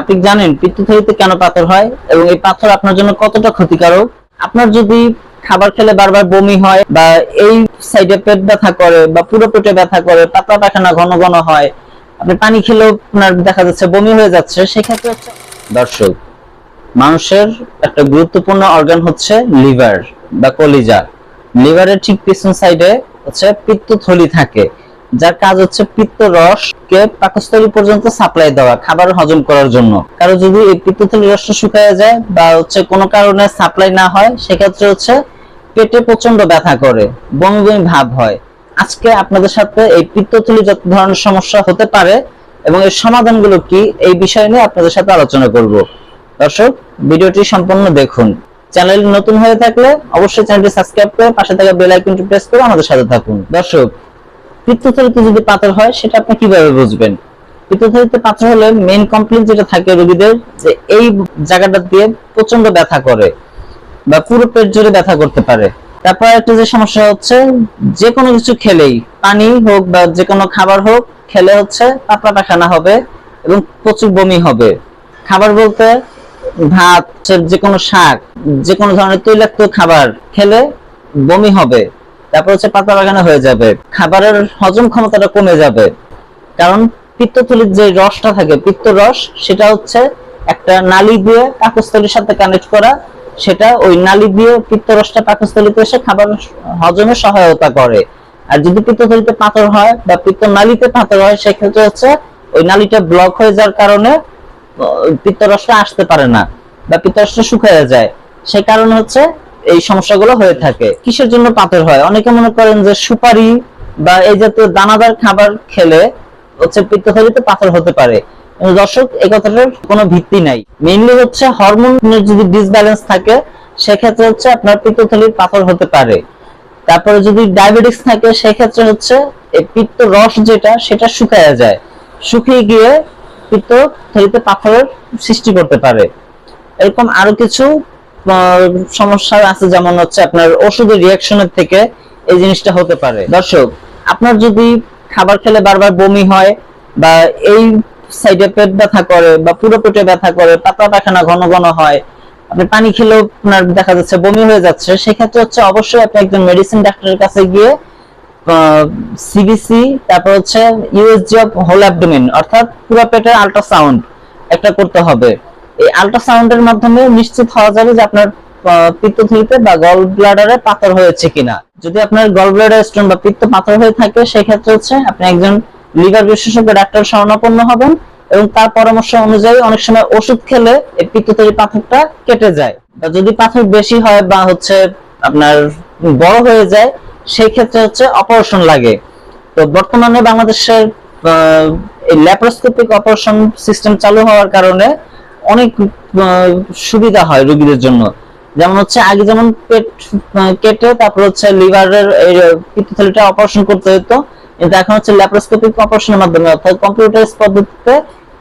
আপনি জানেন পিত্তথলিতে কেন পাথর হয় এবং এই পাথর আপনার জন্য কতটা ক্ষতিকারক? আপনার যদি খাবার খেলে বারবার বমি হয় বা এই সাইডে পেট ব্যথা করে বা পুরো পেটে ব্যথা করে, পাতলা পায়খানা ঘন ঘন হয়, আপনি পানি খেলেও আপনার দেখা যাচ্ছে বমি হয়ে যাচ্ছে, সেক্ষেত্রে দর্শক, মানুষের একটা গুরুত্বপূর্ণ অর্গান হচ্ছে লিভার বা কলিজা। লিভারের ঠিক পিছন সাইডে হচ্ছে পিত্তথলি থাকে। যার কাজ হচ্ছে পিত্ত রসকে পাকস্থলী পর্যন্ত সাপ্লাই দেওয়া, খাবার হজম করার জন্য। কারও যদি এই পিত্তথলি রসটা শুকিয়ে যায় বা হচ্ছে কোনো কারণে সাপ্লাই না হয়, সেক্ষেত্রে হচ্ছে পেটে প্রচণ্ড ব্যথা করে, বমি বমি ভাব হয়। আজকে আপনাদের সাথে এই পিত্তথলি যত ধরনের সমস্যা হতে পারে এবং এর সমাধানগুলো কি, এই বিষয় নিয়ে আপনাদের সাথে আলোচনা করব। দর্শক, ভিডিওটি সম্পূর্ণ দেখুন। চ্যানেল নতুন হয়ে থাকলে অবশ্যই চ্যানেলটি সাবস্ক্রাইব করে পাশে থাকা বেল আইকনটি প্রেস করে আমাদের সাথে থাকুন। দর্শক পিত্তথলিতে যদি পাথর হয়, সেটা আপনি কীভাবে বুঝবেন? পিত্তথলিতে পাথর হলে মেন কমপ্লেইন যেটা থাকে রোগীদের, যে এই জায়গাটা দিয়ে প্রচণ্ড ব্যথা করে বা পুরো পেট জুড়ে ব্যথা করতে পারে। তারপর একটা যে সমস্যা হচ্ছে, যে কোনো কিছু খেলেই, পানি হোক বা যে কোনো খাবার হোক, খেলে হচ্ছে পাতলা পায়খানা হবে এবং প্রচুর বমি হবে। খাবার বলতে ভাত যে কোনো শাক, যে কোনো ধরনের তৈলাক্ত খাবার খেলে বমি হবে। তারপর হচ্ছে পাতলা পায়খানা হয়ে যাবে। খাবারের হজম ক্ষমতাটা কমে যাবে। কারণ পিত্তথলির যে রসটা থাকে পিত্ত রস, সেটা হচ্ছে একটা নালী দিয়ে পাকস্থলীর সাথে কানেক্ট করা। সেটা ওই নালী দিয়ে পিত্ত রসটা পাকস্থলীতে এসে খাবার হজমে সহায়তা করে। আর যদি পিত্তথলিতে পাথর হয় বা পিত্ত নালীতে পাথর হয়, সেক্ষেত্রে হচ্ছে ওই নালীটা ব্লক হয়ে যাওয়ার কারণে পিত্তরসটা আসতে পারে না বা পিত্তরসটা শুকিয়ে যায়। সেই কারণে হচ্ছে এই সমস্যাগুলো হয়ে থাকে। কিসের জন্য পাথর হয়? অনেকে মনে করেন যে সুপারি বা এই জাতীয় দানাদার খাবার খেলে হচ্ছে পিত্তথলিতে পাথর হতে পারে। দর্শক এই কথাটার কোনো ভিত্তি নাই। মেইনলি হচ্ছে হরমোনের যদি ডিসব্যালেন্স থাকে, সেক্ষেত্রে হচ্ছে আপনার পিত্তথলির পাথর হতে পারে। তারপরে যদি ডায়াবেটিস থাকে, সেক্ষেত্রে হচ্ছে এই পিত্ত রস যেটা, সেটা শুকায়া যায়। শুকিয়ে গিয়ে পিত্ত থলিতে পাথরের সৃষ্টি করতে পারে। এরকম আরও কিছু সমস্যা আছে, যেমন হচ্ছে আপনার ওষুধের রিয়াকশনের থেকে এই জিনিসটা হতে পারে। দর্শক, আপনার যদি খাবার খেলে বারবার বমি হয় বা এই সাইডে পেট ব্যথা করে বা পুরো পেটে ব্যথা করে, পাতলা পায়খানা ঘন ঘন হয়, আপনি পানি খেলেও আপনার দেখা যাচ্ছে বমি হয়ে যাচ্ছে, সেক্ষেত্রে হচ্ছে অবশ্যই আপনি একজন মেডিসিন ডাক্তারের কাছে গিয়ে সিবিসি তারপর হচ্ছে ইউএসজি অফ হোল অ্যাবডোমেন অর্থাৎ পুরো পেটের আল্ট্রাসাউন্ড একটা করতে হবে। এই আল্ট্রাসাউন্ডের মাধ্যমে নিশ্চিত হওয়া যাবে যে আপনার পিত্তথলিতে বা গল ব্লাডারে পাথর হয়েছে কিনা। যদি আপনার গল ব্লাডার স্টোন বা পিত্ত পাথর হয়ে থাকে, সেক্ষেত্রে হচ্ছে আপনি একজন লিভার বিশেষজ্ঞ ডাক্তার শরণাপন্ন হবেন এবং তার পরামর্শ অনুযায়ী অনেক সময় ওষুধ খেলে এই পিত্তথলি পাথরটা কেটে যায়। বা যদি পাথর বেশি হয় বা হচ্ছে আপনার বড় হয়ে যায় সেই ক্ষেত্রে হচ্ছে অপারেশন লাগে। তো বর্তমানে বাংলাদেশের ল্যাপারোস্কোপিক অপারেশন সিস্টেম চালু হওয়ার কারণে অনেক সুবিধা হয় রোগীদের জন্য। যেমন হচ্ছে আগে যেমন পেট কেটে তারপর হচ্ছে লিভারের পিত্তথলিটা অপারেশন করতে হতো কিন্তু এখন হচ্ছে ল্যাপারোস্কোপিক অপারেশনের মাধ্যমে অর্থাৎ কম্পিউটার পদ্ধতিতে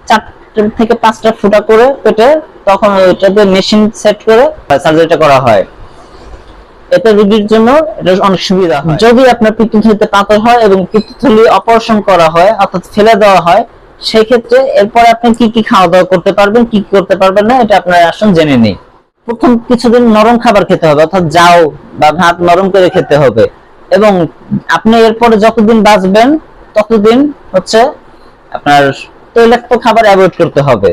চারটে থেকে পাঁচটা ফুটা করে পেটে তখন ওইটাতে মেশিন সেট করে সার্জারিটা করা হয়। এতে রোগীর জন্য এটা অনেক সুবিধা হয়। যদি আপনার পিত্তথলিতে পাথর হয় এবং পিত্তথলি অপারেশন করা হয় অর্থাৎ ফেলে দেওয়া হয় সেই এরপর আপনি কি কি খাওয়া দাওয়া করতে পারবেন, কি কি করতে পারবেন না, এটা আপনার আসুন জেনে প্রথম কিছুদিন নরম খাবার খেতে হবে, অর্থাৎ বা ভাত নরম করে খেতে হবে। এবং আপনি এরপরে যতদিন বাঁচবেন, ততদিন হচ্ছে আপনার তৈলাক্ত খাবার অ্যাভয়েড করতে হবে।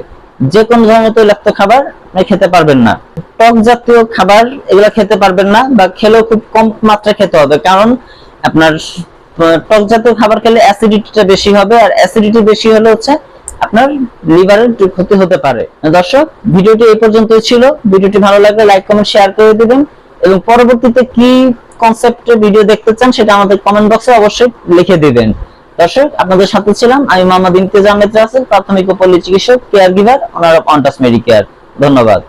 যে কোনো ধরনের তৈলাক্ত খাবার আপনি খেতে পারবেন না। টক জাতীয় খাবার এগুলা খেতে পারবেন না বা খেলেও খুব কম মাত্রায় খেতে হবে, কারণ আপনার টক জাতীয় খাবার খেলে অ্যাসিডিটিটা বেশি হবে, আর অ্যাসিডিটি বেশি হলে হচ্ছে আপনার লিভারের ক্ষতি হতে পারে। দর্শক, ভিডিওটি এই পর্যন্তই ছিল। ভিডিওটি ভালো লাগলে লাইক কমেন্ট শেয়ার করে দিবেন। এবং পরবর্তীতে কি কনসেপ্টে ভিডিও দেখতে চান সেটা আমাদের কমেন্ট বক্সে অবশ্যই লিখে দিবেন। দর্শক, আপনাদের সাথে ছিলাম আমি মোহাম্মদ ইমতিয়াজ আহমেদ রাসেল, প্রাথমিক ও চিকিৎসক, care giver owner of Ontas Medicare ধন্যবাদ।